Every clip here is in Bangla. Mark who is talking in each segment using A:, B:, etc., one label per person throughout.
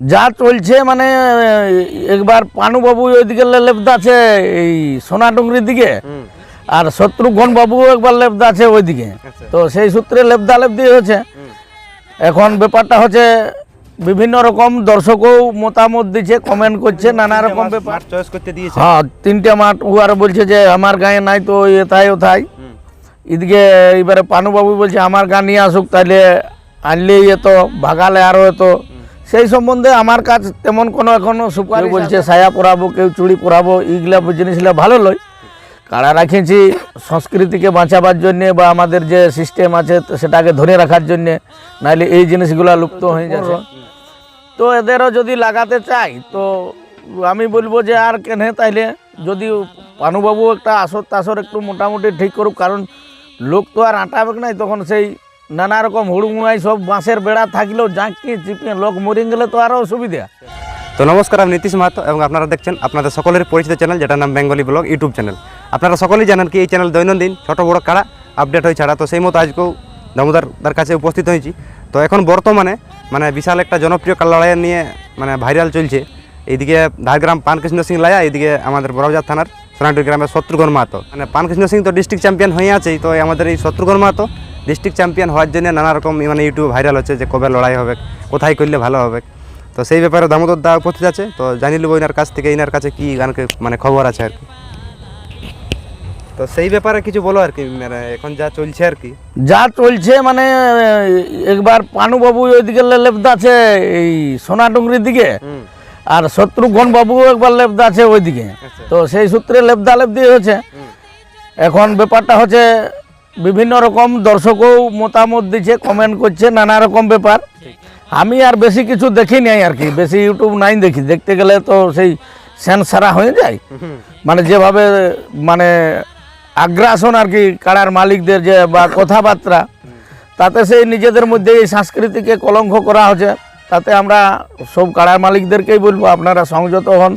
A: যা চলছে মানে একবার পানুবাবু ওইদিকে লেপদা আছে এই সোনাডুঙ্গরির দিকে। আর শত্রুঘ্ন বাবু একবার লেপদা আছে ওইদিকে।
B: আচ্ছা।
A: তো সেই সূত্রে লেপদা লেপদি হয়েছে। এখন ব্যাপারটা হচ্ছে বিভিন্ন রকম দর্শকও মতামত দিচ্ছে কমেন্ট করছে নানা রকম ব্যাপার।
B: মাঠ চয়েস করতে দিয়েছে।
A: হ্যাঁ তিনটে মাঠ ও আর বলছে যে আমার গায়ে নাই তো এথায় ওথায় এদিকে এবারে পানুবাবু বলছে আমার গান নিয়ে আসুক তাহলে আনলেই এত ভাগালে আরও এত। সেই সম্বন্ধে আমার কাজ তেমন কোনো এখনও সুপারি বলছে সায়া পরাবো কেউ চুড়ি পরাবো এইগুলা জিনিসগুলা ভালো লয় কারা রাখেছি সংস্কৃতিকে বাঁচাবার জন্যে বা আমাদের যে সিস্টেম আছে সেটাকে ধরে রাখার জন্যে নাহলে এই জিনিসগুলা লুপ্ত হয়ে যাচ্ছে। তো এদেরও যদি লাগাতে চাই তো আমি বলব যে আর কেনে তাইলে যদি পানুবাবু একটা আসর তাসর একটু মোটামুটি ঠিক করুক কারণ লোক তো আর আঁটাবেক নাই তখন সেই নানা রকম হুড়মুড়াই সব বাঁশের বেড়া থাকলেও জাঁকিয়ে চিপিয়ে লোক মরে গেলে তো আরও অসুবিধা।
B: তো নমস্কার, আমি নীতিশ মাহাতো এবং আপনারা দেখছেন আপনাদের সকলের পরিচিত চ্যানেল, যেটার নাম বেঙ্গলি ব্লগ ইউটিউব চ্যানেল। আপনারা সকলেই জানেন কি এই চ্যানেল দৈনন্দিন ছোট বড় কাড়া আপডেট হয়ে ছাড়া। তো সেই মতো আজকেও দামোদারদার কাছে উপস্থিত হয়েছি। তো এখন বর্তমানে মানে বিশাল একটা জনপ্রিয় কাল লড়াই নিয়ে মানে ভাইরাল চলছে। এইদিকে ঝাড়গ্রাম পানকৃষ্ণ সিং লায়া, এইদিকে আমাদের বড়বাজার থানার সোনাটুর গ্রামের শত্রুঘ্ন মাহাতো। মানে পানকৃষ্ণ সিং তো ডিস্ট্রিক্ট চ্যাম্পিয়ন হয়ে আছেই, তো আমাদের এই শত্রুঘ্ন মাহাতো ডিস্ট্রিক্ট চ্যাম্পিয়ন হওয়ার জন্য নানা রকম মানে ইউটিউব ভাইরাল হচ্ছে যে কবে লড়াই হবে কোথায় করলে ভালো হবে। তো সেই ব্যাপারে দামোদর দা উপস্থিত আছে তো জানি নেব এনার কাছ থেকে এনার কাছে কি গানকে মানে খবর আছে আর কি। তো সেই ব্যাপারে কিছু বলো আর কি মানে এখন যা চলছে আর কি।
A: যা চলছে মানে একবার পানুবাবু ওইদিকে লেপদা আছে এই সোনাডুঙ্গরির দিকে। আর শত্রুঘ্ন বাবু একবার লেপদা আছে ওইদিকে।
B: আচ্ছা।
A: তো সেই সূত্রে লেপদা লেপদি হয়েছে। এখন ব্যাপারটা হচ্ছে বিভিন্ন রকম দর্শকও মতামত দিচ্ছে কমেন্ট করছে, নানা রকম ব্যাপার। আমি আর বেশি কিছু দেখি নাই আর কি, বেশি ইউটিউব নাই দেখি। দেখতে গেলে তো সেই সেন্সারা হয়ে যায়। মানে যেভাবে মানে আগ্রাসন আর কি কাড়ার মালিকদের যে বা কথাবার্তা, তাতে সেই নিজেদের মধ্যে এই সংস্কৃতিকে কলঙ্ক করা হচ্ছে। তাতে আমরা সব কাড়ার মালিকদেরকেই বলব, আপনারা সংযত হন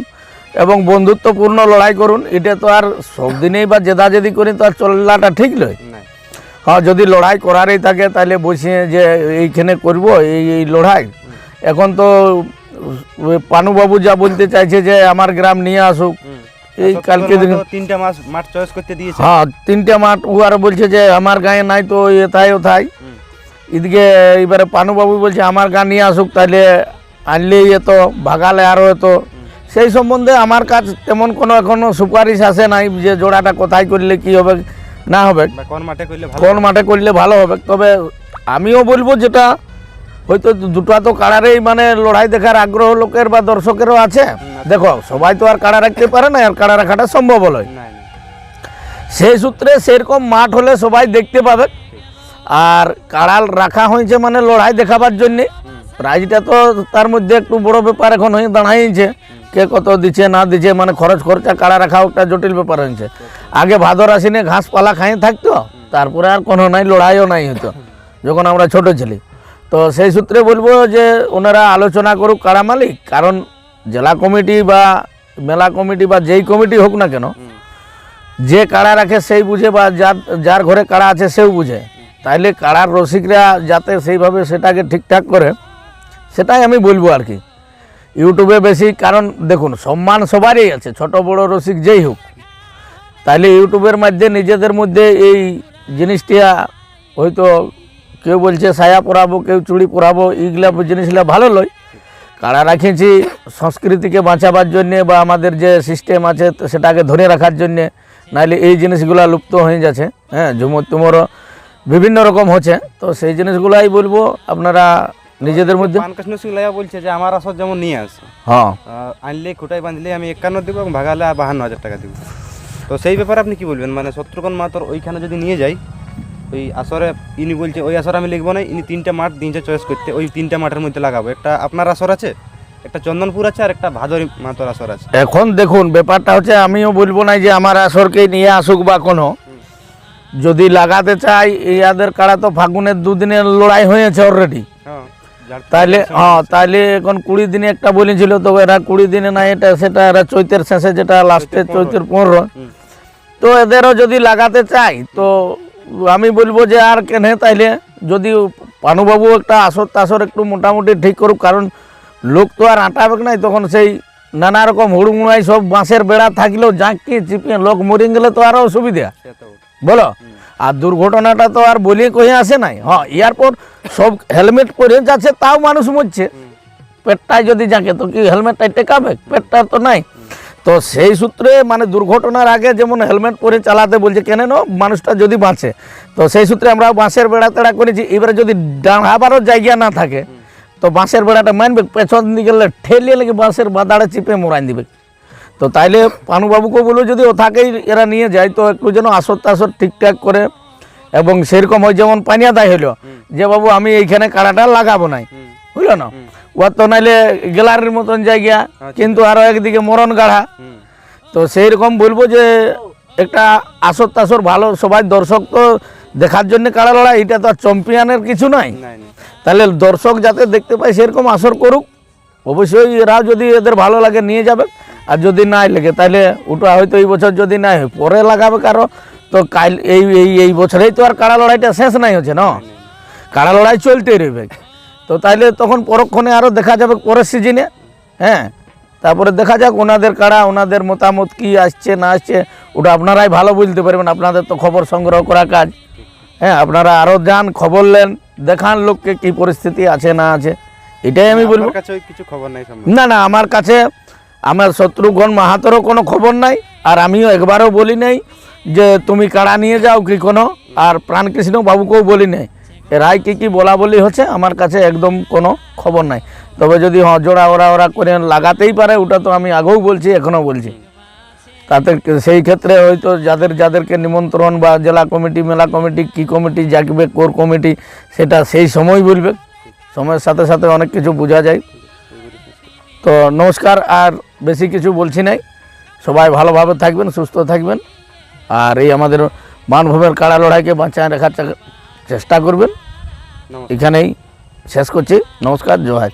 A: এবং বন্ধুত্বপূর্ণ লড়াই করুন। এটা তো আর সব দিনেই বা জেদাজেদি করি তো আর চলাটা ঠিক নয়। হ্যাঁ যদি লড়াই করারই থাকে তাহলে বসিয়ে যে এইখানে করব এই এই লড়াই। এখন তো পানুবাবু যা বলতে চাইছে যে আমার গ্রাম নিয়ে আসুক। এই কালকে
B: তিনটা মাস মাঠ চয়েস করতে দিয়েছে।
A: হ্যাঁ তিনটে মাঠ ও আর বলছে যে আমার গায়ে নাই তো এথায় ওথায়। এদিকে এবারে পানুবাবু বলছে আমার গান নিয়ে আসুক তাহলে আনলেই এত ভাগালে আরও এত সেই সম্বন্ধে আমার কাছে তেমন কোনো এখনও সুপারিশ আসে নাই যে জোড়াটা কোথায় করলে কি হবে? না হবে।
B: কোন মাঠে করলে ভালো
A: কোন মাঠে করলে ভালো হবে? তবে আমিও বলব যেটা হয়তো দুটো তো কাড়ারেই মানে লড়াই দেখার আগ্রহ লোকের বা দর্শকেরও আছে। দেখো সবাই তো আর কাড়া রাখতে পারে না আর কাড়া রাখাটা সম্ভব নয় সেই সূত্রে সেরকম মাঠ হলে সবাই দেখতে পাবে। আর কাড়াল রাখা হয়েছে মানে লড়াই দেখাবার জন্যে। প্রাইজটা তো তার মধ্যে একটু বড় ব্যাপার এখন হয়ে দাঁড়াইছে। কে কত দিচ্ছে না দিচ্ছে মানে খরচ খরচা কাড়া রাখাও একটা জটিল ব্যাপার হয়েছে। আগে ভাদর আসিনে ঘাস পালা খাই থাকতো, তারপরে আর কোনো নাই, লড়াইও নাই হতো, যখন আমরা ছোট ছিলি। তো সেই সূত্রে বলব যে ওনারা আলোচনা করুক কাড়া মালিক, কারণ জেলা কমিটি বা মেলা কমিটি বা যেই কমিটি হোক না কেন, যে কাড়া রাখে সেই বুঝে বা যার যার ঘরে কাড়া আছে সেও বুঝে। তাইলে কাড়ার রসিকরা যাতে সেইভাবে সেটাকে ঠিকঠাক করে, সেটাই আমি বলব আর কি। ইউটিউবে বেশি, কারণ দেখুন, সম্মান সবারই আছে, ছোট, বড়, রসিক, যেই হোক। তাইলে ইউটিউবের মধ্যে নিজেদের মধ্যে এই জিনিসটা হয়তো কেউ বলছে, সায়া পরাবো, কেউ চুড়ি পরাবো, এইগুলা জিনিসগুলা ভালো লয়। কাড়া রাখেছি সংস্কৃতিকে বাঁচাবার জন্যে বা আমাদের যে সিস্টেম আছে সেটাকে ধরে রাখার জন্যে। নাহলে এই জিনিসগুলা লুপ্ত হয়ে যাচ্ছে হ্যাঁ ঝুমুর তুমরও বিভিন্ন রকম হচ্ছে। তো সেই জিনিসগুলাই বলব, আপনারা নিজেদের মধ্যে?
B: পানকৃষ্ণ সিং লাইয়া বলছে যে আমার আসর যেমন নিয়ে আসে।
A: হ্যাঁ।
B: আনলে খুঁটাই বাঁধলে আমি একান্ন দিব এবং ভাগালে বাহান্ন হাজার টাকা দিব। তো সেই ব্যাপারে আপনি কি বলবেন? মানে শত্রুঘ্ন মাতর ওইখানে যদি নিয়ে যাই ওই আসরে ইনি বলছে ওই আসরে আমি লিখব না ইনি তিনটা মাঠ দিনছে চয়েস করতে ওই তিনটা মাঠের মধ্যে লাগাবো। একটা আপনার আসর আছে একটা চন্দনপুর আছে আর একটা ভাদরি মাতর আসর আছে।
A: এখন দেখুন ব্যাপারটা হচ্ছে আমিও বলব না যে আমার আসরকে নিয়ে আসুক বা কোনো। যদি লাগাতে চাই ইয়াদের কাড়া তো ফাগুনের দুদিনের লড়াই হয়েছে অলরেডি তাইলে হ্যাঁ তাইলে এখন কুড়ি দিনে একটা বলেছিল তো এরা কুড়ি দিনে না এটা সেটা এরা চৈতের শেষে যেটা লাস্টে চৈতের পনেরো। তো এদেরও যদি লাগাতে চাই তো আমি বলব যে আর কেনে তাইলে যদি পানুবাবু একটা আসর তাসর একটু মোটামুটি ঠিক করুক কারণ লোক তো আর আটাবে নাই তখন সেই নানা রকম হুড়মুড়াই সব বাঁশের বেড়া থাকলেও জাঁকিয়ে চিপিয়ে লোক মরে গেলে তো আরও অসুবিধা। বলো? আর দুর্ঘটনাটা তো আর বলিয়ে কহে আসে নাই। হ্যাঁ এয়ারপর সব হেলমেট পরে যাচ্ছে, তাও মানুষ মরছে। পেটটায় যদি যাকে তো কি হেলমেটটাই টেকাবে? পেটটা তো নাই। তো সেই সূত্রে মানে দুর্ঘটনার আগে যেমন হেলমেট পরে চালাতে বলছে, কেন মানুষটা যদি বাঁচে। তো সেই সূত্রে আমরা বাঁশের বেড়া তেড়া করেছি, এবারে যদি ডাঁড়াবারও জায়গা না থাকে, তো বাঁশের বেড়াটা মানবে পেছন দিকে ঠেলিয়ে লেগে বাঁশের বাদাড়ে চিপে মোড়াই দিবে। তো তাইলে পানুবাবুকে বলব যদি ও থাকেই এরা নিয়ে যায় তো একটু যেন আসর টাসর ঠিকঠাক করে এবং সেরকম ওই যেমন পানিয়া দায় হইল যে বাবু আমি এইখানে কাড়াটা লাগাবো নাই। বুঝলো না? ও তো নাইলে গ্যালারির মতন জায়গা কিন্তু আরও একদিকে মরণ গাড়া তো সেই রকম বলব যে একটা আসর টাসর ভালো সবাই দর্শক তো দেখার জন্য কাড়া লড়াই এটা তো আর চ্যাম্পিয়নের কিছু নয় তাহলে দর্শক যাতে দেখতে পায় সেরকম আসর করুক। অবশ্যই এরা যদি এদের ভালো লাগে নিয়ে যাবে। আর যদি নাই লাগে তাহলে ওটা হয়তো এই বছর যদি নাই হয় পরে লাগাবে কারও। তো কাল এই এই এই বছরেই তো আর কাড়া লড়াইটা শেষ নাই হচ্ছে না? কাড়া লড়াই চলতেই রইবে। তো তাইলে তখন পরক্ষণে আরও দেখা যাবে পরের সিজনে হ্যাঁ? তারপরে দেখা যাক ওনাদের কাড়া ওনাদের মতামত কি আসছে না আসছে। ওটা আপনারাই ভালো বলতে পারবেন আপনাদের তো খবর সংগ্রহ করা কাজ। হ্যাঁ আপনারা আরও যান খবর নেন দেখান লোককে কি পরিস্থিতি আছে না আছে। এটাই আমি বলব।
B: কিছু খবর নাই
A: না না আমার কাছে আমার শত্রুঘ্ন মাহাতরও কোনো খবর নাই, আর আমিও একবারও বলি নাই যে তুমি কাড়া নিয়ে যাও কি কোনো আর প্রাণকৃষ্ণ বাবুকেও বলি নাই। রায় কি কী বলা বলি হচ্ছে আমার কাছে একদম কোনো খবর নাই। তবে যদি হ জোড়া ওরা ওরা করে লাগাতেই পারে, ওটা তো আমি আগেও বলছি, এখনও বলছি। তাতে সেই ক্ষেত্রে হয়তো যাদের যাদেরকে নিমন্ত্রণ বা জেলা কমিটি, মেলা কমিটি, কি কমিটি জাগবে কোর কমিটি, সেটা সেই সময় বলবে। সময়ের সাথে সাথে অনেক কিছু বোঝা যায়। তো নমস্কার, আর বেশি কিছু বলছি নাই। সবাই ভালোভাবে থাকবেন সুস্থ থাকবেন। আর এই আমাদের মানভূমের কাড়া লড়াইকে বাঁচায় রাখার চেষ্টা করবেন। এখানেই শেষ করছি। নমস্কার জয়।